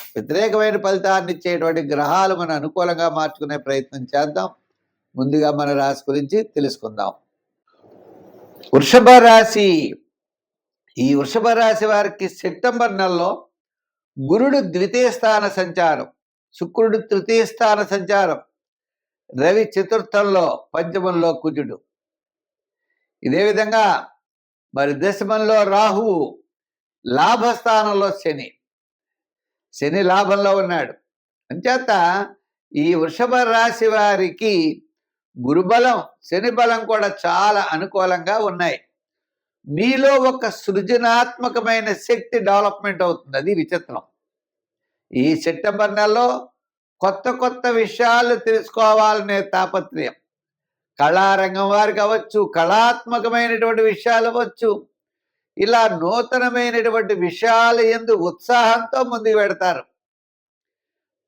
వ్యతిరేకమైన ఫలితాన్ని ఇచ్చేటువంటి గ్రహాలు మన అనుకూలంగా మార్చుకునే ప్రయత్నం చేద్దాం. ముందుగా మన రాశి గురించి తెలుసుకుందాం. వృషభ రాశి. ఈ వృషభ రాశి వారికి సెప్టెంబర్ నెలలో గురుడు ద్వితీయ స్థాన సంచారం శుక్రుడు తృతీయ స్థాన సంచారం రవి చతుర్థంలో పంచమంలో కుజుడు. ఇదే విధంగా మరి దశమంలో రాహువు లాభస్థానంలో శని. శని లాభంలో ఉన్నాడు. అంచేత ఈ వృషభ రాశి వారికి గురుబలం శని బలం కూడా చాలా అనుకూలంగా ఉన్నాయి. మీలో ఒక సృజనాత్మకమైన శక్తి డెవలప్మెంట్ అవుతుంది. అది విచిత్రం. ఈ సెప్టెంబర్ నెలలో కొత్త కొత్త విషయాలు తెలుసుకోవాలనే తాపత్రయం. కళారంగం వారికి అవ్వచ్చు కళాత్మకమైనటువంటి విషయాలు అవ్వచ్చు ఇలా నూతనమైనటువంటి విషయాలు ఎందు ఉత్సాహంతో ముందుకు పెడతారు.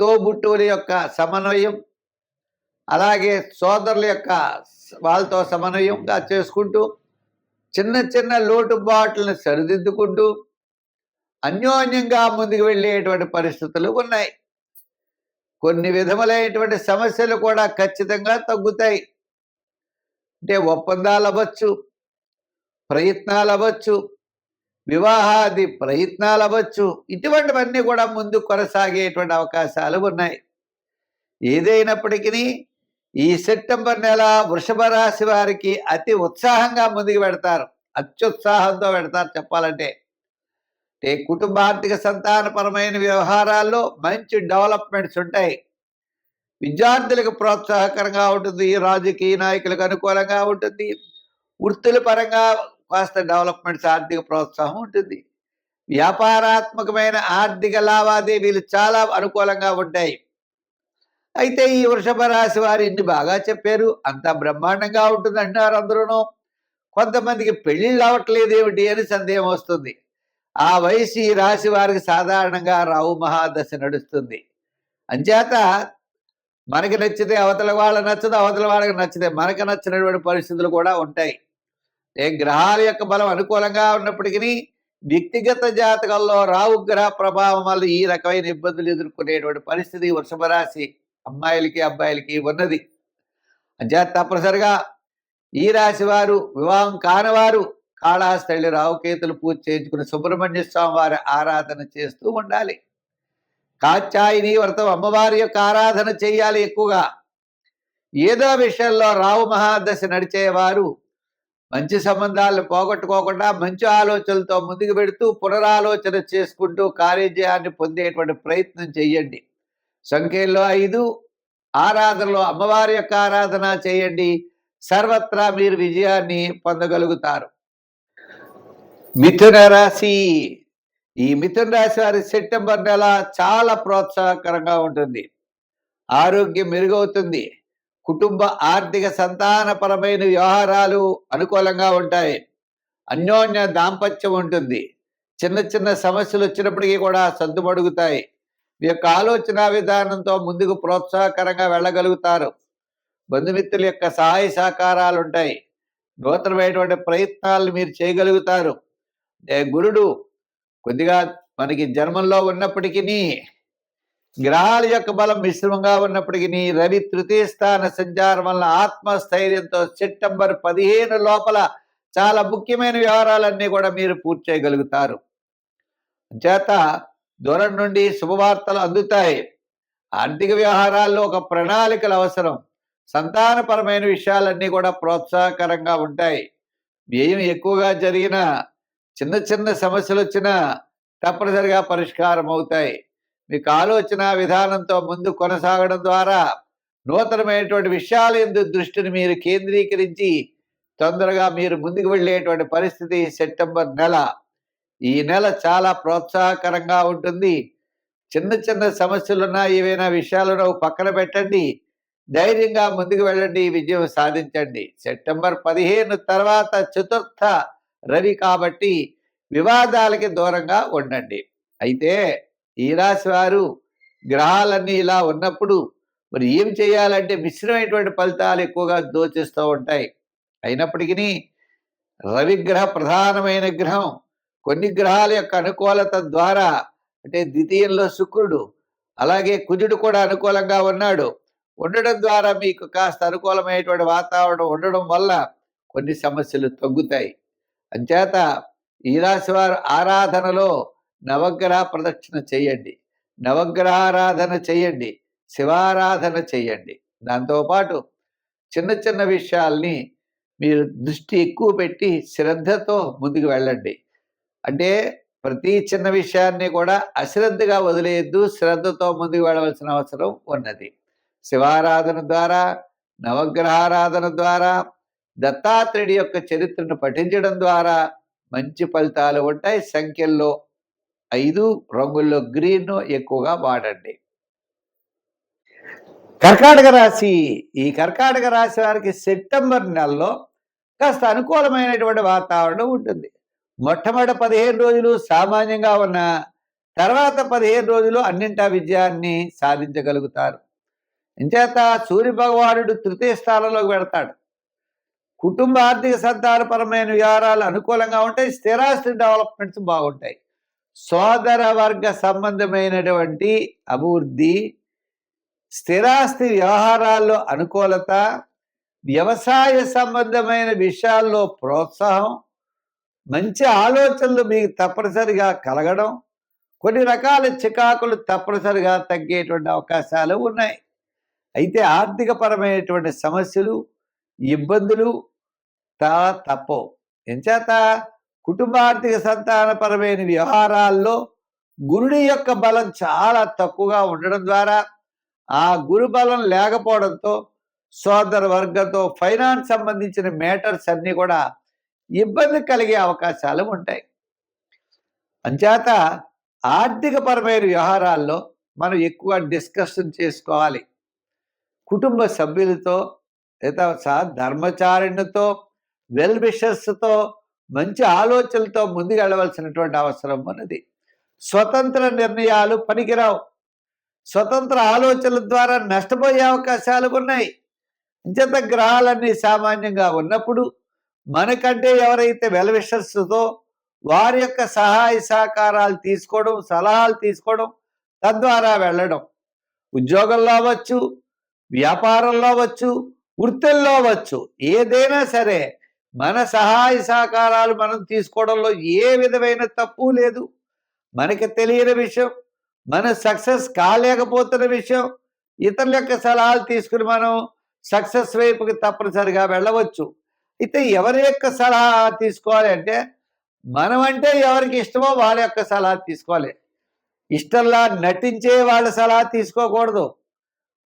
తోబుట్టువుల యొక్క సమన్వయం అలాగే సోదరుల యొక్క వాళ్ళతో సమన్వయంగా చేసుకుంటూ చిన్న చిన్న లోటుబాట్లను సరిదిద్దుకుంటూ అన్యోన్యంగా ముందుకు వెళ్ళేటువంటి పరిస్థితులు ఉన్నాయి. కొన్ని విధములైనటువంటి సమస్యలు కూడా ఖచ్చితంగా తగ్గుతాయి. అంటే ఒప్పందాలు అవ్వచ్చు ప్రయత్నాలు అవ్వచ్చు వివాహాది ప్రయత్నాలు అవ్వచ్చు ఇటువంటివన్నీ కూడా ముందు కొనసాగేటువంటి అవకాశాలు ఉన్నాయి. ఏదైనప్పటికీ ఈ సెప్టెంబర్ నెల వృషభ రాశి వారికి అతి ఉత్సాహంగా ముందుకు పెడతారు. అత్యుత్సాహంతో పెడతారు చెప్పాలంటే. ఈ కుటుంబ ఆర్థిక సంతానపరమైన వ్యవహారాల్లో మంచి డెవలప్మెంట్స్ ఉంటాయి. విద్యార్థులకు ప్రోత్సాహకరంగా ఉంటుంది. రాజకీయ నాయకులకు అనుకూలంగా ఉంటుంది. వృత్తుల పరంగా కాస్త డెవలప్మెంట్స్ ఆర్థిక ప్రోత్సాహం ఉంటుంది. వ్యాపారాత్మకమైన ఆర్థిక లావాదేవీలు చాలా అనుకూలంగా ఉంటాయి. అయితే ఈ వృషభ రాశి వారు ఇన్ని బాగా చెప్పారు. అంత బ్రహ్మాండంగా ఉంటుంది అంటున్నారు అందరూ కొంతమందికి పెళ్ళిళ్ళు అవ్వట్లేదు ఏమిటి అని సందేహం వస్తుంది. ఆ వయసు ఈ రాశి వారికి సాధారణంగా రావు మహాదశ నడుస్తుంది. అంచేత మనకి నచ్చితే అవతల వాళ్ళ నచ్చదు అవతల వాళ్ళకి నచ్చితే మనకు నచ్చినటువంటి పరిస్థితులు కూడా ఉంటాయి. ఏ గ్రహాల యొక్క బలం అనుకూలంగా ఉన్నప్పటికీ వ్యక్తిగత జాతకంలో రావు గ్రహ ప్రభావం వల్ల ఈ రకమైన ఇబ్బందులు ఎదుర్కొనేటువంటి పరిస్థితి వృషభ రాశి అమ్మాయిలకి అబ్బాయిలకి ఉన్నది. అంచేత తప్పనిసరిగా ఈ రాశి వారు వివాహం కానివారు కాళహస్తళి రావుకేతులు పూజ చేయించుకుని సుబ్రహ్మణ్య స్వామి వారి ఆరాధన చేస్తూ ఉండాలి. కాచాయిని వ్రతం అమ్మవారి యొక్క ఆరాధన చేయాలి ఎక్కువగా. ఏదో విషయంలో రావు మహాదశ నడిచేవారు మంచి సంబంధాలను పోగొట్టుకోకుండా మంచి ఆలోచనలతో ముందుకు పెడుతూ పునరాలోచన చేసుకుంటూ కార్యజయాన్ని పొందేటువంటి ప్రయత్నం చేయండి సంఖ్యలో ఐదు ఆరాధనలో అమ్మవారి యొక్క ఆరాధన చేయండి. సర్వత్రా మీరు విజయాన్ని పొందగలుగుతారు. మిథున రాశి. ఈ మిథున రాశి వారి సెప్టెంబర్ నెల చాలా ప్రోత్సాహకరంగా ఉంటుంది. ఆరోగ్యం మెరుగవుతుంది. కుటుంబ ఆర్థిక సంతానపరమైన వ్యవహారాలు అనుకూలంగా ఉంటాయి. అన్యోన్య దాంపత్యం ఉంటుంది. చిన్న చిన్న సమస్యలు వచ్చినప్పటికీ కూడా సర్దుమడుగుతాయి. మీ యొక్క ఆలోచన విధానంతో ముందుకు ప్రోత్సాహకరంగా వెళ్ళగలుగుతారు. బంధుమిత్రుల యొక్క సహాయ సహకారాలు ఉంటాయి. నూతనమైనటువంటి ప్రయత్నాలు మీరు చేయగలుగుతారు. ఏ గురుడు కొద్దిగా మనకి జన్మంలో ఉన్నప్పటికీ గ్రహాల యొక్క బలం మిశ్రమంగా ఉన్నప్పటికీ రవి తృతీయ స్థాన సంచారం వల్ల ఆత్మస్థైర్యంతో సెప్టెంబర్ పదిహేను లోపల చాలా ముఖ్యమైన వ్యవహారాలన్నీ కూడా మీరు పూర్తి చేయగలుగుతారు. చేత దూరం నుండి శుభవార్తలు అందుతాయి. ఆర్థిక వ్యవహారాల్లో ఒక ప్రణాళికలు అవసరం. సంతానపరమైన విషయాలన్నీ కూడా ప్రోత్సాహకరంగా ఉంటాయి. వ్యయం ఎక్కువగా జరిగిన చిన్న చిన్న సమస్యలు వచ్చినా తప్పనిసరిగా పరిష్కారం అవుతాయి మీకు ఆలోచన విధానంతో ముందు కొనసాగడం ద్వారా నూతనమైనటువంటి విషయాల ఎందు దృష్టిని మీరు కేంద్రీకరించి తొందరగా మీరు ముందుకు వెళ్ళేటువంటి పరిస్థితి సెప్టెంబర్ నెల. ఈ నెల చాలా ప్రోత్సాహకరంగా ఉంటుంది. చిన్న చిన్న సమస్యలున్నా ఏవైనా విషయాలను పక్కన పెట్టండి. ధైర్యంగా ముందుకు వెళ్ళండి. విజయం సాధించండి. సెప్టెంబర్ పదిహేను తర్వాత చతుర్థ రవి కాబట్టి వివాదాలకి దూరంగా ఉండండి. అయితే ఈ రాశి వారు గ్రహాలన్నీ ఇలా ఉన్నప్పుడు మరి ఏం చేయాలంటే మిశ్రమైనటువంటి ఫలితాలు ఎక్కువగా దోచిస్తూ ఉంటాయి. అయినప్పటికీ రవిగ్రహ ప్రధానమైన గ్రహం. కొన్ని గ్రహాల యొక్క అనుకూలత ద్వారా అంటే ద్వితీయంలో శుక్రుడు అలాగే కుజుడు కూడా అనుకూలంగా ఉన్నాడు. ఉండడం ద్వారా మీకు కాస్త అనుకూలమైనటువంటి వాతావరణం ఉండడం వల్ల కొన్ని సమస్యలు తగ్గుతాయి. అంచేత ఈ రాశి వారు ఆరాధనలో నవగ్రహ ప్రదక్షిణ చేయండి. నవగ్రహారాధన చేయండి. శివారాధన చేయండి. దాంతోపాటు చిన్న చిన్న విషయాల్ని మీరు దృష్టి ఎక్కువ పెట్టి శ్రద్ధతో ముందుకు వెళ్ళండి. అంటే ప్రతి చిన్న విషయాన్ని కూడా అశ్రద్ధగా వదిలేయద్దు. శ్రద్ధతో ముందుకు వెళ్ళవలసిన అవసరం ఉన్నది. శివారాధన ద్వారా నవగ్రహారాధన ద్వారా దత్తాత్రేయుడి యొక్క చరిత్రను పఠించడం ద్వారా మంచి ఫలితాలు ఉంటాయి. సంఖ్యల్లో ఐదు రంగుల్లో గ్రీన్ ఎక్కువగా వాడండి. కర్కాటక రాశి ఈ కర్కాటక రాశి వారికి సెప్టెంబర్ నెలలో కాస్త అనుకూలమైనటువంటి వాతావరణం ఉంటుంది. మొట్టమొదటి పదిహేను రోజులు సామాన్యంగా ఉన్న తర్వాత పదిహేను రోజులు అన్నింటా విజయాన్ని సాధించగలుగుతారు. ఇంచేత సూర్య భగవానుడు తృతీయ స్థానంలోకి పెడతాడు కుటుంబ ఆర్థిక సంతానపరమైన వ్యవహారాలు అనుకూలంగా ఉంటాయి స్థిరాస్తి డెవలప్మెంట్స్ బాగుంటాయి. సోదర వర్గ సంబంధమైనటువంటి అభివృద్ధి స్థిరాస్తి వ్యవహారాల్లో అనుకూలత వ్యవసాయ సంబంధమైన విషయాల్లో ప్రోత్సాహం మంచి ఆలోచనలు మీకు తప్పనిసరిగా కలగడం కొన్ని రకాల చికాకులు తప్పనిసరిగా తగ్గేటువంటి అవకాశాలు ఉన్నాయి. అయితే ఆర్థికపరమైనటువంటి సమస్యలు ఇబ్బందులు తా తప్పవు. ఎంచేత కుటుంబ ఆర్థిక సంతానపరమైన వ్యవహారాల్లో గురుడి యొక్క బలం చాలా తక్కువగా ఉండడం ద్వారా ఆ గురు బలం లేకపోవడంతో సోదర వర్గంతో ఫైనాన్స్ సంబంధించిన మేటర్స్ అన్నీ కూడా ఇబ్బంది కలిగే అవకాశాలు ఉంటాయి. అంచేత ఆర్థికపరమైన వ్యవహారాల్లో మనం ఎక్కువ డిస్కషన్ చేసుకోవాలి. కుటుంబ సభ్యులతో లేదా ధర్మచారిణితో వెల్ విషర్స్తో మంచి ఆలోచనలతో ముందుకు వెళ్ళవలసినటువంటి అవసరం ఉన్నది. స్వతంత్ర నిర్ణయాలు పనికిరావు. స్వతంత్ర ఆలోచనల ద్వారా నష్టపోయే అవకాశాలు ఉన్నాయి. ఇంత గ్రహాలన్నీ సామాన్యంగా ఉన్నప్పుడు మనకంటే ఎవరైతే వెలవిషస్సుతో వారి యొక్క సహాయ సహకారాలు తీసుకోవడం సలహాలు తీసుకోవడం తద్వారా వెళ్ళడం. ఉద్యోగంలో అవ్వచ్చు వ్యాపారంలో అవ్వచ్చు వృత్తుల్లో అవ్వచ్చు ఏదైనా సరే మన సహాయ సహకారాలు మనం తీసుకోవడంలో ఏ విధమైన తప్పు లేదు. మనకి తెలియని విషయం మన సక్సెస్ కాలేకపోతున్న విషయం ఇతరుల యొక్క సలహాలు తీసుకుని మనం సక్సెస్ వైపుకి తప్పనిసరిగా వెళ్ళవచ్చు. అయితే ఎవరి యొక్క సలహా తీసుకోవాలి అంటే మనం అంటే ఎవరికి ఇష్టమో వాళ్ళ యొక్క సలహా తీసుకోవాలి. ఇష్టంలా నటించే వాళ్ళ సలహా తీసుకోకూడదు.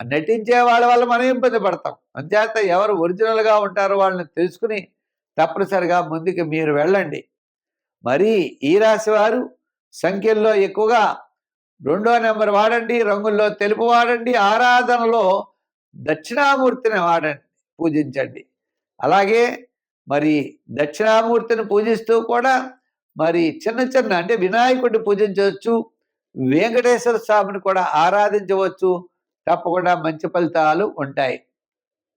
నటించే వాళ్ళ వల్ల మనం ఇబ్బంది పడతాం. అంతేత ఎవరు ఒరిజినల్గా ఉంటారో వాళ్ళని తెలుసుకుని తప్పనిసరిగా ముందుకు మీరు వెళ్ళండి. మరి ఈ రాశి వారు సంఖ్యల్లో ఎక్కువగా రెండో నెంబర్ వాడండి రంగుల్లో తెలుపు వాడండి ఆరాధనలో దక్షిణామూర్తిని వాడండి పూజించండి. అలాగే మరి దక్షిణామూర్తిని పూజిస్తూ కూడా మరి చిన్న చిన్న అంటే వినాయకుడిని పూజించవచ్చు వెంకటేశ్వర స్వామిని కూడా ఆరాధించవచ్చు తప్పకుండా మంచి ఫలితాలు ఉంటాయి.